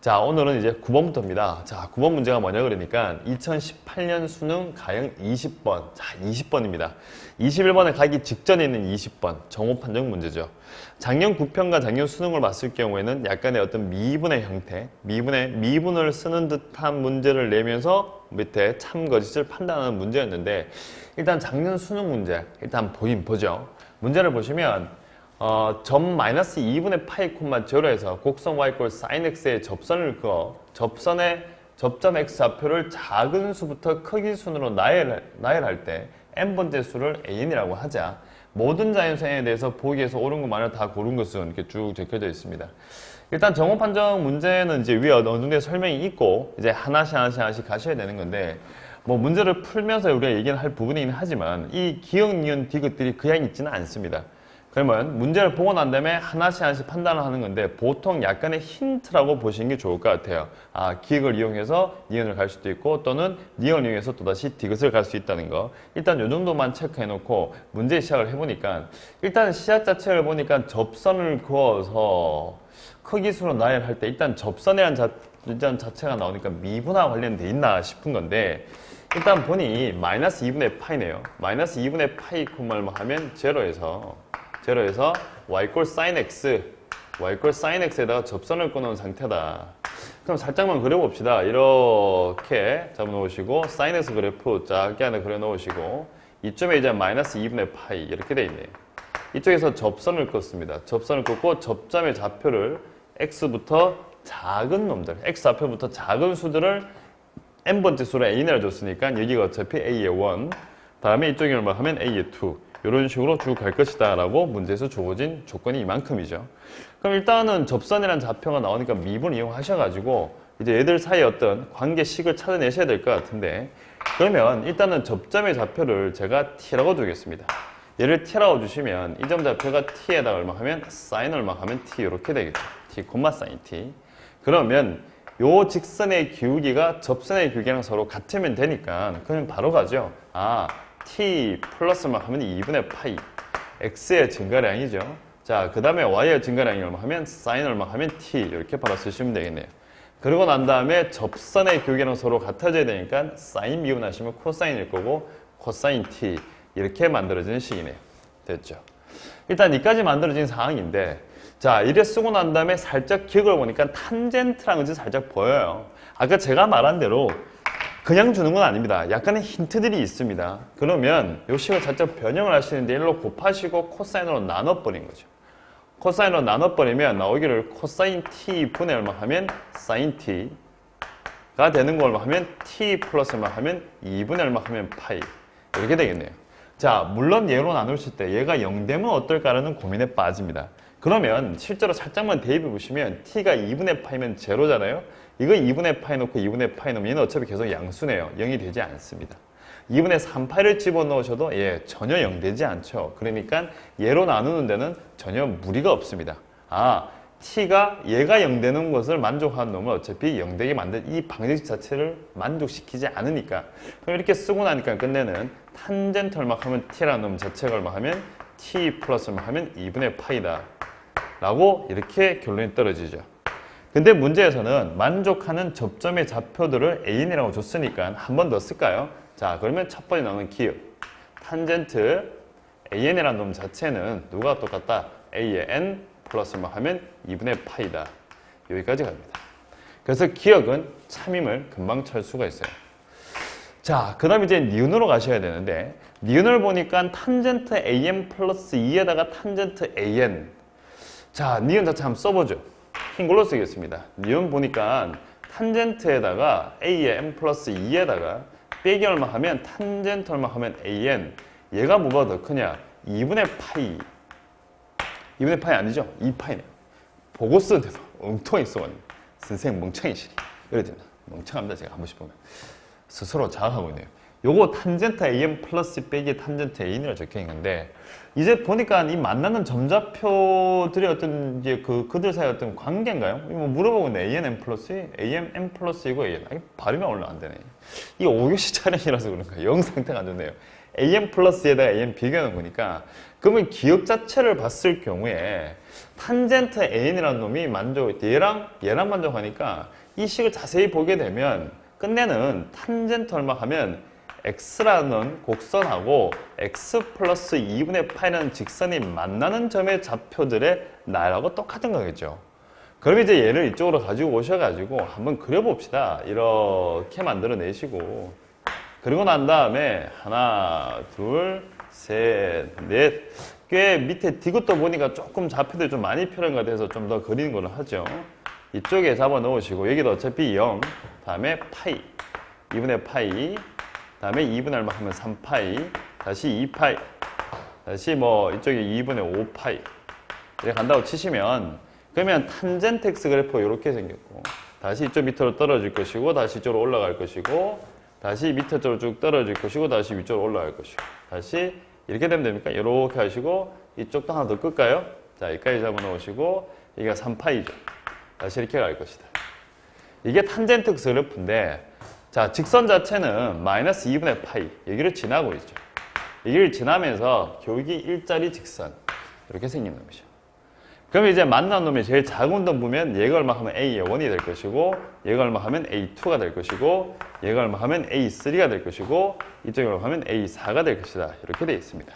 자, 오늘은 이제 9번부터입니다. 자, 9번 문제가 뭐냐 그러니까 2018년 수능 가형 20번. 자, 20번입니다. 21번에 가기 직전에 있는 20번 정오 판정 문제죠. 작년 9편과 작년 수능을 봤을 경우에는 약간의 어떤 미분의 형태, 미분의 미분을 쓰는 듯한 문제를 내면서 밑에 참 거짓을 판단하는 문제였는데 일단 작년 수능 문제 일단 보긴 보죠. 문제를 보시면 어, 점 마이너스 2분의 파이 콤마 제로에서 곡선 y꼴 sin x의 접선을 그어 접선의 접점 x 좌표를 작은 수부터 크기 순으로 나열, 나열할 때 n번째 수를 an이라고 하자 모든 자연수에 대해서 보기에서 옳은 것 말을 다 고른 것은 이렇게 쭉 적혀져 있습니다. 일단 정호 판정 문제는 이제 위에 어느 정도의 설명이 있고 이제 하나씩 하나씩 하나씩 가셔야 되는 건데 뭐 문제를 풀면서 우리가 얘기는 할 부분이긴 하지만 이 기억, 니은, 디귿들이 그냥 있지는 않습니다. 그러면 문제를 보고 난 다음에 하나씩 하나씩 판단을 하는 건데 보통 약간의 힌트라고 보시는 게 좋을 것 같아요. 아, 기획을 이용해서 니은을 갈 수도 있고 또는 니은을 이용해서 또다시 디귿을 갈 수 있다는 거. 일단 요 정도만 체크해 놓고 문제 시작을 해보니까 일단 시작 자체를 보니까 접선을 그어서 크기수로 나열할 때 일단 접선이라는 자, 일단 자체가 나오니까 미분화 관련돼 있나 싶은 건데 일단 보니 마이너스 2분의 파이네요. 마이너스 2분의 파이 콤마를 하면 제로에서 제로에서 y꼴 sin x y꼴 sin x에다가 접선을 끊어놓은 상태다. 그럼 살짝만 그려봅시다. 이렇게 잡아놓으시고 sin x 그래프 작게 하나 그려놓으시고 이점에 이제 마이너스 2분의 파이 이렇게 돼 있네요. 이쪽에서 접선을 껐습니다. 접선을 긋고 접점의 좌표를 x부터 작은 놈들, x 좌표부터 작은 수들을 n번째 수로 a를 줬으니까 여기가 어차피 a의 1, 다음에 이쪽에 얼마 하면 a의 2 이런 식으로 쭉 갈 것이다 라고 문제에서 주어진 조건이 이만큼이죠. 그럼 일단은 접선이라는 좌표가 나오니까 미분을 이용하셔가지고 이제 얘들 사이에 어떤 관계식을 찾아내셔야 될 것 같은데 그러면 일단은 접점의 좌표를 제가 t라고 두겠습니다. 얘를 t라고 주시면 이 점 좌표가 t에다가 얼마 하면 sin 얼마 하면 t 이렇게 되겠죠. t, sin t. 그러면 요 직선의 기울기가 접선의 기울기랑 서로 같으면 되니까 그냥 바로 가죠. 아, t 플러스만 하면 2분의 파이 x의 증가량이죠. 자, 그 다음에 y의 증가량이 얼마 하면 sin 얼마 하면 t 이렇게 바로 쓰시면 되겠네요. 그러고 난 다음에 접선의 기울기랑 서로 같아져야 되니까 sin 미분하시면 코사인일 거고 코사인 t 이렇게 만들어지는 식이네요. 됐죠? 일단 이까지 만들어진 상황인데 자, 이래 쓰고 난 다음에 살짝 기억을 보니까 탄젠트라는 것이 살짝 보여요. 아까 제가 말한 대로 그냥 주는 건 아닙니다. 약간의 힌트들이 있습니다. 그러면 요 식을 살짝 변형을 하시는데 일로 곱하시고 코사인으로 나눠버린 거죠. 코사인으로 나눠버리면 나오기를 코사인 t 분의 얼마 하면 사인 t가 되는 거 얼마 하면 t 플러스 얼마 하면 2분의 얼마 하면 파이 이렇게 되겠네요. 자, 물론 얘로 나누실 때 얘가 0 되면 어떨까라는 고민에 빠집니다. 그러면 실제로 살짝만 대입해 보시면 t가 2분의 파이면 제로잖아요. 이거 2분의 파이 놓고 2분의 파이 놓으면 어차피 계속 양수네요. 0이 되지 않습니다. 2분의 3파이를 집어넣으셔도 예, 전혀 0 되지 않죠. 그러니까 얘로 나누는 데는 전혀 무리가 없습니다. 아, t가 얘가 0 되는 것을 만족하는 놈을 어차피 0 되게 만든 이 방정식 자체를 만족시키지 않으니까 그럼 이렇게 쓰고 나니까 끝내는 탄젠트 얼마 하면 t라는 놈 자체가 얼마 하면 t 플러스 얼마 하면 2분의 파이다 라고 이렇게 결론이 떨어지죠. 근데 문제에서는 만족하는 접점의 좌표들을 AN이라고 줬으니까 한 번 더 쓸까요? 자, 그러면 첫 번째 나오는 기억. 탄젠트 AN이라는 놈 자체는 누가 똑같다? A의 N 플러스만 하면 2분의 파이다. 여기까지 갑니다. 그래서 기억은 참임을 금방 찰 수가 있어요. 자, 그 다음 이제 니은으로 가셔야 되는데 니은을 보니까 탄젠트 AN 플러스 2에다가 탄젠트 AN 자, 니은 자체 한번 써보죠. 흰 걸로 쓰겠습니다. 니은 보니까 탄젠트에다가 a의 n 플러스 2에다가 빼기 얼마 하면 탄젠트 얼마 하면 an 얘가 뭐가 더 크냐 2분의 파이 2분의 파이 아니죠? 2파이네요. 보고 쓰는데도 엉뚱하게 써왔네. 선생 멍청이시리. 됩니다. 멍청합니다. 제가 한 번씩 보면. 스스로 자각하고 있네요. 요거 탄젠트 am 플러스 빼기 탄젠트 an이라 적혀 있는데 이제 보니까 이 만나는 점좌표들이 어떤 이제 그 그들 사이 어떤 관계인가요? 뭐 물어보고 있는데 an m 플러스 am m 플러스이고 an 발음이 원래 안 되네. 이 5교시 촬영이라서 그런가 영 상태가 안 좋네요. Am 플러스에다가 am 비교하는 거니까 그러면 기억 자체를 봤을 경우에 탄젠트 AN이라는 놈이 만족, 얘랑 얘랑 만족하니까 이 식을 자세히 보게 되면 끝내는 탄젠트 얼마 하면 x라는 곡선하고 x 플러스 2분의 파이라는 직선이 만나는 점의 좌표들의 날하고 똑같은 거겠죠. 그럼 이제 얘를 이쪽으로 가지고 오셔가지고 한번 그려봅시다. 이렇게 만들어내시고 그리고 난 다음에 하나, 둘, 셋, 넷. 꽤 밑에 디귿도 보니까 조금 좌표들이 좀 많이 필요한 것 같아서 좀 더 그리는 걸로 하죠. 이쪽에 잡아 놓으시고 여기도 어차피 0, 다음에 파이, 2분의 파이, 다음에 2분의 얼마 하면 3파이, 다시 2파이, 다시 뭐 이쪽에 2분의 5파이. 이렇게 간다고 치시면 그러면 탄젠트 x 그래프가 이렇게 생겼고 다시 이쪽 밑으로 떨어질 것이고 다시 이쪽으로 올라갈 것이고 다시 밑에 쪽으로 쭉 떨어질 것이고 다시 위쪽으로 올라갈 것이고. 다시 이렇게 되면 됩니까? 이렇게 하시고 이쪽도 하나 더 끌까요? 자 여기까지 잡아놓으시고 여기가 3파이죠. 다시 이렇게 갈 것이다. 이게 탄젠트 그래프인데 자 직선 자체는 마이너스 2분의 파이. 여기를 지나고 있죠. 여기를 지나면서 교기 일자리 직선. 이렇게 생긴 놈이죠 그럼 이제 만난 놈이 제일 작은 놈 보면 얘가 얼마 하면 A의 1이 될 것이고 얘가 얼마 하면 A2가 될 것이고 얘가 얼마 하면 A3가 될 것이고 이쪽이 얼마 하면 A4가 될 것이다. 이렇게 되어 있습니다.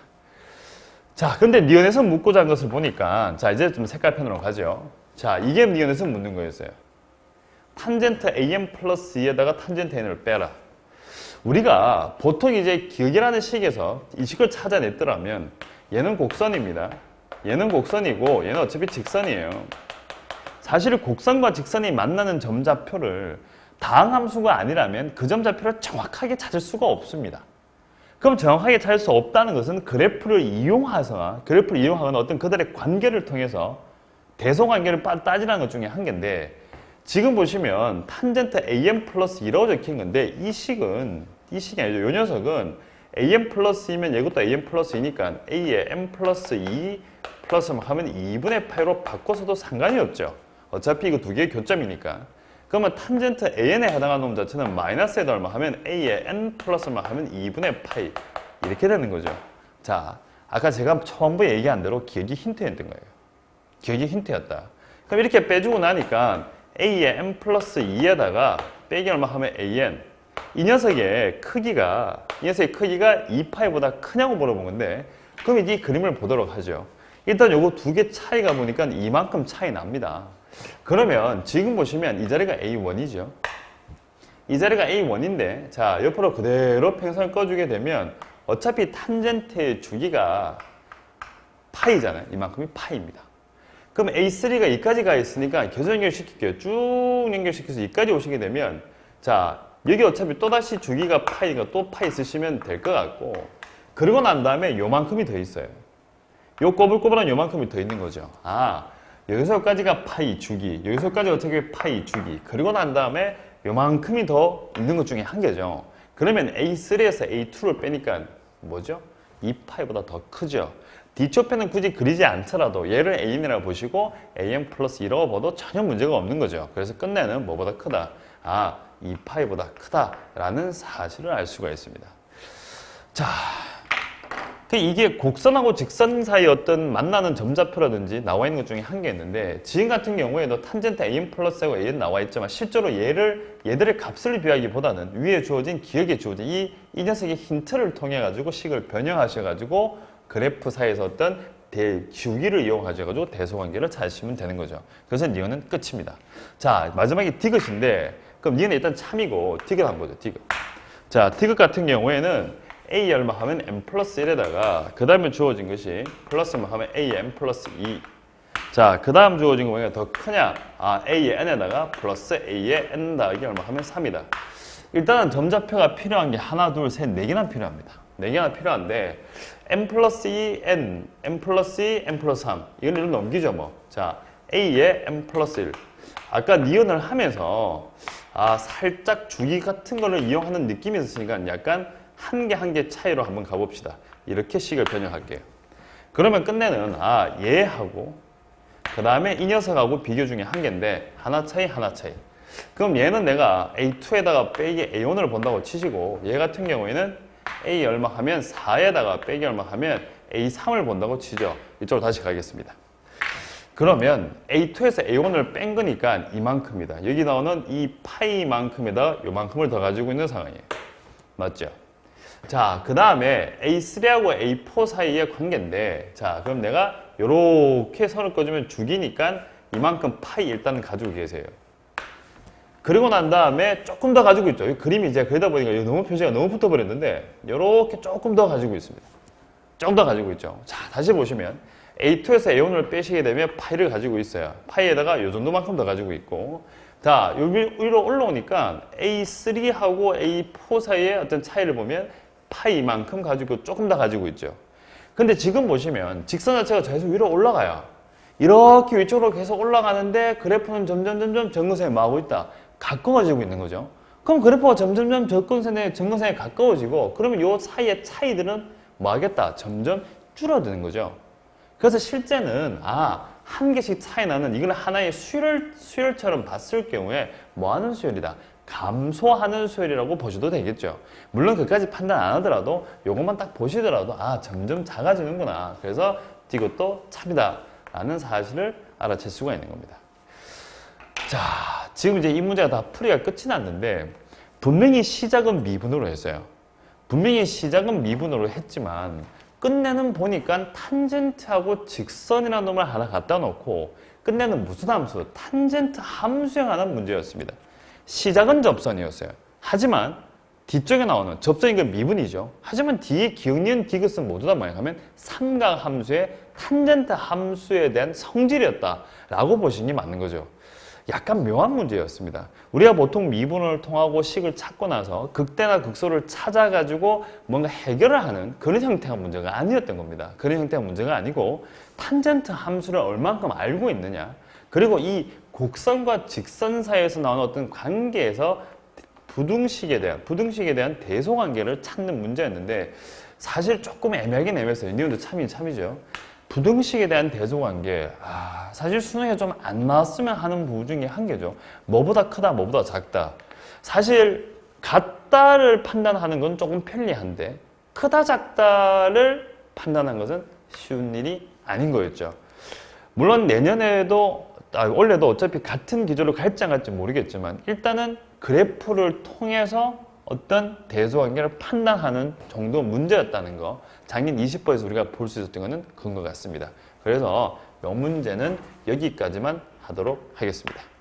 자 근데 니온에서 묻고자 한 것을 보니까 자 이제 좀 색깔편으로 가죠. 자 이게 니온에서 묻는 거였어요. 탄젠트 AM 플러스 2에다가 탄젠트 N을 빼라. 우리가 보통 이제 기억이라는 식에서 이 식을 찾아냈더라면 얘는 곡선입니다 얘는 곡선이고 얘는 어차피 직선이에요. 사실 곡선과 직선이 만나는 점좌표를 다항함수가 아니라면 그 점좌표를 정확하게 찾을 수가 없습니다. 그럼 정확하게 찾을 수 없다는 것은 그래프를 이용해서 그래프를 이용하거나 어떤 그들의 관계를 통해서 대소관계를 따지라는 것 중에 한 개인데 지금 보시면 탄젠트 am 플러스 2라고 적힌 건데 이 식은 이 식이 아니죠. 이 녀석은 am 플러스이면 이것도 am 플러스 2니까 a에 m 플러스 2 플러스 하면 2분의 8로 바꿔서도 상관이 없죠. 어차피 이거 두 개의 교점이니까. 그러면 탄젠트 an에 해당하는 놈 자체는 마이너스에다 얼마 하면 a에 n 플러스 얼마 하면 2분의 파이 이렇게 되는 거죠. 자, 아까 제가 처음부터 얘기한 대로 기억이 힌트였던 거예요. 기억이 힌트였다. 그럼 이렇게 빼주고 나니까 a에 n 플러스 2에다가 빼기 얼마 하면 an 이 녀석의 크기가 이 녀석의 크기가 2파이보다 크냐고 물어본 건데 그럼 이제 이 그림을 보도록 하죠. 일단 요거 두 개 차이가 보니까 이만큼 차이 납니다. 그러면 지금 보시면 이 자리가 A1이죠. 이 자리가 A1인데 자 옆으로 그대로 평선을 꺼주게 되면 어차피 탄젠트의 주기가 파이잖아요. 이만큼이 파이입니다. 그럼 A3가 여기까지 가 있으니까 계속 연결시킬게요. 쭉 연결시켜서 여기까지 오시게 되면 자 여기 어차피 또다시 주기가 파이가 또 파이 쓰시면 될 것 같고 그러고 난 다음에 요만큼이 더 있어요. 요 꼬불꼬불한 요만큼이 더 있는 거죠. 아, 여기서까지가 파이 주기, 여기서까지 어떻게 파이 주기. 그리고 난 다음에 요만큼이 더 있는 것 중에 한 개죠. 그러면 A3에서 A2를 빼니까 뭐죠? 2파이보다 더 크죠. D초편은 굳이 그리지 않더라도 얘를 A이라고 보시고 AM 플러스 1라고 봐도 전혀 문제가 없는 거죠. 그래서 끝내는 뭐보다 크다? 아, 2파이보다 크다라는 사실을 알 수가 있습니다. 자, 그 이게 곡선하고 직선 사이 어떤 만나는 점좌표라든지 나와 있는 것 중에 한 개 있는데 지금 같은 경우에도 탄젠트 an 플러스 하고 an 나와 있지만 실제로 얘를 얘들의 값을 비하기보다는 위에 주어진 기억에 주어진 이, 이 녀석의 힌트를 통해 가지고 식을 변형하셔 가지고 그래프 사이에서 어떤 대, 주기를 이용하셔 가지고 대소관계를 찾으시면 되는 거죠. 그래서 니은은 끝입니다. 자 마지막에 디귿인데 그럼 니은 일단 참이고 디귿 한번 보죠. 디귿. 자 디귿 같은 경우에는 a 얼마 하면 m 플러스 1에다가 그 다음에 주어진 것이 플러스만 하면 am 플러스 2. 자, 그 다음 주어진 거 뭐냐 더 크냐? 아, a의 n에다가 플러스 a의 n 더하기 얼마 하면 3이다. 일단은 점좌표가 필요한 게 하나, 둘, 셋, 네 개나 필요합니다. 네 개나 필요한데 m 플러스 2, n, m 플러스 2, m 플러스 3 이걸 이로 넘기죠 뭐. 자, a의 m 플러스 1. 아까 니은을 하면서 아 살짝 주기 같은 거를 이용하는 느낌이 있으니까 약간 한 개 한 개 차이로 한번 가봅시다. 이렇게 식을 변형할게요. 그러면 끝내는 아 얘하고 그 다음에 이 녀석하고 비교 중에 한 개인데 하나 차이 하나 차이. 그럼 얘는 내가 A2에다가 빼기 A1을 본다고 치시고 얘 같은 경우에는 A 얼마 하면 4에다가 빼기 얼마 하면 A3을 본다고 치죠. 이쪽으로 다시 가겠습니다. 그러면 A2에서 A1을 뺀 거니까 이만큼이다. 여기 나오는 이 파이만큼에다 요만큼을 더 가지고 있는 상황이에요. 맞죠? 자, 그 다음에 A3하고 A4 사이의 관계인데, 자, 그럼 내가 요렇게 선을 꺼주면 죽이니까 이만큼 파이 일단 가지고 계세요. 그리고 난 다음에 조금 더 가지고 있죠. 이 그림이 이제 그러다 보니까 너무 표시가 너무 붙어버렸는데, 요렇게 조금 더 가지고 있습니다. 조금 더 가지고 있죠. 자, 다시 보시면 A2에서 A1을 빼시게 되면 파이를 가지고 있어요. 파이에다가 요 정도만큼 더 가지고 있고, 자, 여기 위로 올라오니까 A3하고 A4 사이의 어떤 차이를 보면 파이만큼 가지고 조금 더 가지고 있죠. 근데 지금 보시면 직선 자체가 계속 위로 올라가요. 이렇게 위쪽으로 계속 올라가는데 그래프는 점점 점점 정근선에 마고 있다. 가까워지고 있는 거죠. 그럼 그래프가 점점점 접근선에 정근선에 가까워지고 그러면 요 사이의 차이들은 뭐 하겠다? 점점 줄어드는 거죠. 그래서 실제는 아, 한 개씩 차이 나는 이걸 하나의 수열, 수열처럼 봤을 경우에 뭐 하는 수열이다? 감소하는 수열이라고 보셔도 되겠죠. 물론 그까지 판단 안 하더라도 요것만 딱 보시더라도 아, 점점 작아지는구나. 그래서 이것도 참이다. 라는 사실을 알아챌 수가 있는 겁니다. 자, 지금 이제 이 문제가 다 풀이가 끝이 났는데 분명히 시작은 미분으로 했어요. 분명히 시작은 미분으로 했지만 끝내는 보니까 탄젠트하고 직선이라는 놈을 하나 갖다 놓고 끝내는 무슨 함수? 탄젠트 함수에 관한 문제였습니다. 시작은 접선이었어요. 하지만 뒤쪽에 나오는 건 미분이죠. 하지만 뒤에 기억 니은 디귿은 모두 다 뭐냐 하면 삼각 함수의 탄젠트 함수에 대한 성질이었다라고 보시는 게 맞는 거죠. 약간 묘한 문제였습니다. 우리가 보통 미분을 통하고 식을 찾고 나서 극대나 극소를 찾아가지고 뭔가 해결을 하는 그런 형태의 문제가 아니었던 겁니다. 그런 형태의 문제가 아니고 탄젠트 함수를 얼만큼 알고 있느냐 그리고 이 곡선과 직선 사이에서 나오는 어떤 관계에서 부등식에 대한 부등식에 대한 대소 관계를 찾는 문제였는데 사실 조금 애매하긴 애매했어요. 니은도 참이 참이죠. 부등식에 대한 대소관계 아, 사실 수능에 좀 안 나왔으면 하는 부분 중에 한 개죠. 뭐보다 크다, 뭐보다 작다. 사실 같다를 판단하는 건 조금 편리한데 크다, 작다를 판단하는 것은 쉬운 일이 아닌 거였죠. 물론 내년에도 아, 올해도 어차피 같은 기조로 갈지 안 갈지 모르겠지만 일단은 그래프를 통해서 어떤 대소관계를 판단하는 정도 문제였다는 거 작년 20번에서 우리가 볼 수 있었던 것은 그런 것 같습니다. 그래서 명 문제는 여기까지만 하도록 하겠습니다.